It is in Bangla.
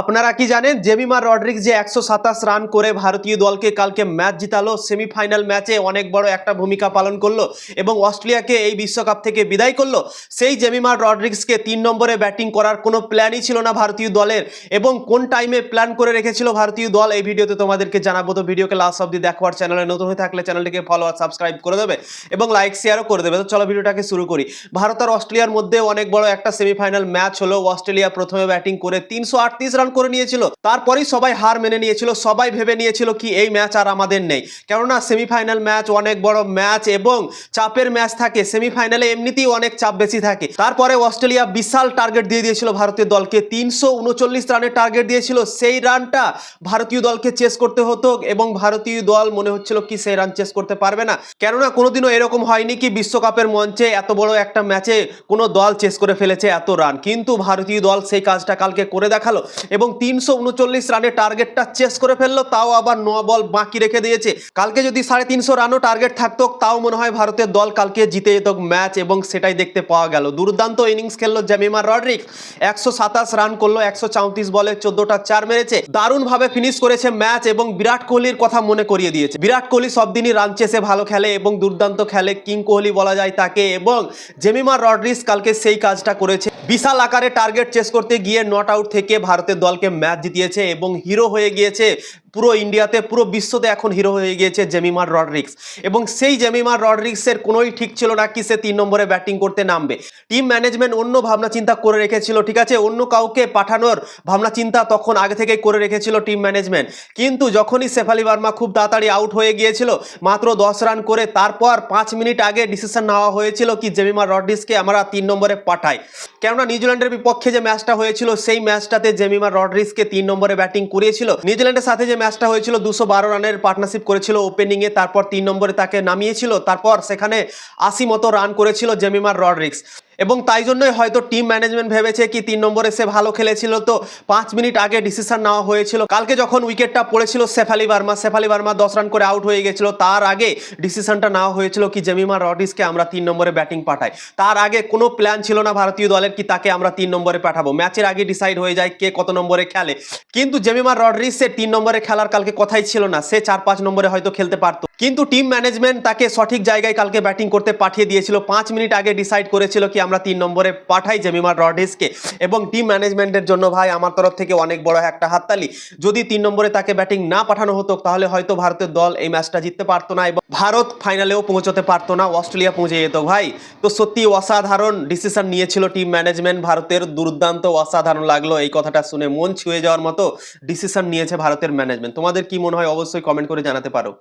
আপনারা কি জানেন, জেমিমা রড্রিক্স যে একশো সাতাশ রান করে ভারতীয় দলকে কালকে ম্যাচ জিতালো, সেমিফাইনাল ম্যাচে অনেক বড় একটা ভূমিকা পালন করল এবং অস্ট্রেলিয়াকে এই বিশ্বকাপ থেকে বিদায় করল। সেই জেমিমা রড্রিক্সকে তিন নম্বরে ব্যাটিং করার কোনো প্ল্যানই ছিল না ভারতীয় দলের এবং কোন টাইমে প্ল্যান করে রেখেছিল ভারতীয় দল, এই ভিডিওতে তোমাদেরকে জানাব। তো ভিডিওকে লাস্ট অব্দি দেখো চ্যানেলে নতুন হয়ে থাকলে চ্যানেলটিকে ফলো আর সাবস্ক্রাইব করে দেবে এবং লাইক শেয়ারও করে দেবে। তো চলো ভিডিওটাকে শুরু করি। ভারত আর অস্ট্রেলিয়ার মধ্যে অনেক বড় একটা সেমিফাইনাল ম্যাচ হলো। অস্ট্রেলিয়া প্রথমে ব্যাটিং করে তিনশো আটত্রিশ রান করে নিয়েছিল। তারপরেই সবাই হার মেনে নিয়েছিল। সবাই ভেবে নিয়েছিল কি এই ম্যাচ আর আমাদের নেই। কেননা সেমিফাইনাল ম্যাচ অনেক বড় ম্যাচ এবং চাপের ম্যাচ থাকে। সেমিফাইনালে এমনিতেই অনেক চাপ বেশি থাকে। তারপরে অস্ট্রেলিয়া বিশাল টার্গেট দিয়ে দিয়েছিল ভারতীয় দলকে। তিনশো উনচল্লিশ রানের টার্গেট দিয়েছিল। সেই রানটা ভারতীয় দলকে চেস করতে হতো এবং ভারতীয় দল মনে হচ্ছিল কি সেই রান চেস করতে পারবে না। কেননা কোনোদিনও এরকম হয়নি কি বিশ্বকাপের মঞ্চে এত বড় একটা ম্যাচে কোনো দল চেস করে ফেলেছে এত রান কিন্তু ভারতীয় দল সেই কাজটা কালকে করে দেখাল। এবং তিনশো উনচল্লিশ রানের টার্গেটটা চেস করে ফেলল, তাও আবার ন বল বাকি রেখে দিয়েছে। কালকে যদি সাড়ে তিনশো রানও টার্গেট থাকতো, তাও মনে হয় ভারতের দল কালকে জিতে যেত ম্যাচ এবং সেটাই দেখতে পাওয়া গেল। দুর্দান্ত ইনিংস খেললো জেমিমা রড্রিক্স একশো সাতাশ রান করল, একশো চৌত্রিশ বলে চোদ্দটা চার মেরেছে। দারুণভাবে ফিনিশ করেছে ম্যাচ এবং বিরাট কোহলির কথা মনে করিয়ে দিয়েছে। বিরাট কোহলি সব দিনই রান চেসে ভালো খেলে এবং দুর্দান্ত খেলে, কিং কোহলি বলা যায় তাকে এবং জেমিমা রড্রিক্স কালকে সেই কাজটা করেছে। বিশাল আকারে টার্গেট চেস করতে গিয়ে নট আউট থেকে ভারতের দলকে ম্যাচ জিতিয়েছে এবং হিরো হয়ে গিয়েছে পুরো ইন্ডিয়াতে, পুরো বিশ্বতে এখন হিরো হয়ে গিয়েছে জেমিমার রড্রিক্স এবং সেই জেমিমার রড্রিক্সের কোনোই ঠিক ছিল না কি সে তিন নম্বরে ব্যাটিং করতে নামবে। টিম ম্যানেজমেন্ট অন্য ভাবনা চিন্তা করে রেখেছিল, ঠিক আছে? অন্য কাউকে পাঠানোর ভাবনা চিন্তা তখন আগে থেকেই করে রেখেছিল টিম ম্যানেজমেন্ট। কিন্তু যখনই শেফালি বার্মা খুব তাড়াতাড়ি আউট হয়ে গিয়েছিল, মাত্র দশ রান করে তারপর পাঁচ মিনিট আগে ডিসিশন নেওয়া হয়েছিল কি জেমিমা রড্রিক্সকে আমরা তিন নম্বরে পাঠাই। কেননা নিউজিল্যান্ডের বিপক্ষে যে ম্যাচটা হয়েছিল, সেই ম্যাচটাতে জেমিমা রড্রিক্সকে তিন নম্বরে ব্যাটিং করিয়েছিল। নিউজিল্যান্ডের সাথে যে ম্যাচটা হয়েছিল দুশো বারো রানের পার্টনারশিপ করেছিল ওপেনিংয়ে তারপর তিন নম্বরে তাকে নামিয়েছিল, তারপর সেখানে আশি মতো রান করেছিল জেমিমার রড্রিক্স এবং তাই জন্যই হয়তো টিম ম্যানেজমেন্ট ভেবেছে কি তিন নম্বরে সে ভালো খেলেছিল। তো পাঁচ মিনিট আগে ডিসিশন নেওয়া হয়েছিল। কালকে যখন উইকেটটা পড়েছিল শেফালি বার্মা শেফালি বার্মা দশ রান করে আউট হয়ে গেছিল। তার আগে ডিসিশনটা নেওয়া হয়েছিল কি জেমিমা রডিসকে আমরা তিন নম্বরে ব্যাটিং পাঠাই। তার আগে কোনো প্ল্যান ছিল না ভারতীয় দলের কি তাকে আমরা তিন নম্বরে পাঠাবো। ম্যাচের আগে ডিসাইড হয়ে যায় কে কত নম্বরে খেলে। কিন্তু জেমিমা রডরিস সে তিন নম্বরে খেলার কালকে কথাই ছিল না। সে চার পাঁচ নম্বরে হয়তো খেলতে পারতো। কিন্তু টিম ম্যানেজমেন্ট তাকে সঠিক জায়গায় কালকে ব্যাটিং করতে পাঠিয়ে দিয়েছিল। পাঁচ মিনিট আগে ডিসাইড করেছিল কি আমরা তিন নম্বরে পাঠাই জেমিমা রডিসকে এবং টিম ম্যানেজমেন্টের জন্য ভাই আমার তরফ থেকে অনেক বড় একটা হাততালি। যদি তিন নম্বরে তাকে ব্যাটিং না পাঠানো হতো, তাহলে হয়তো ভারতের দল এই ম্যাচটা জিততে পারতো না এবং ভারত ফাইনালেও পৌঁছতে পারতো না, অস্ট্রেলিয়া পৌঁছে যেত ভাই। তো সত্যি অসাধারণ ডিসিশন নিয়েছিল টিম ম্যানেজমেন্ট ভারতের দুর্দান্ত অসাধারণ লাগল। এই কথাটা শুনে মন ছুঁয়ে যাওয়ার মতো ডিসিশন নিয়েছে ভারতের ম্যানেজমেন্ট তোমাদের কি মনে হয়, অবশ্যই কমেন্ট করে জানাতে পারো।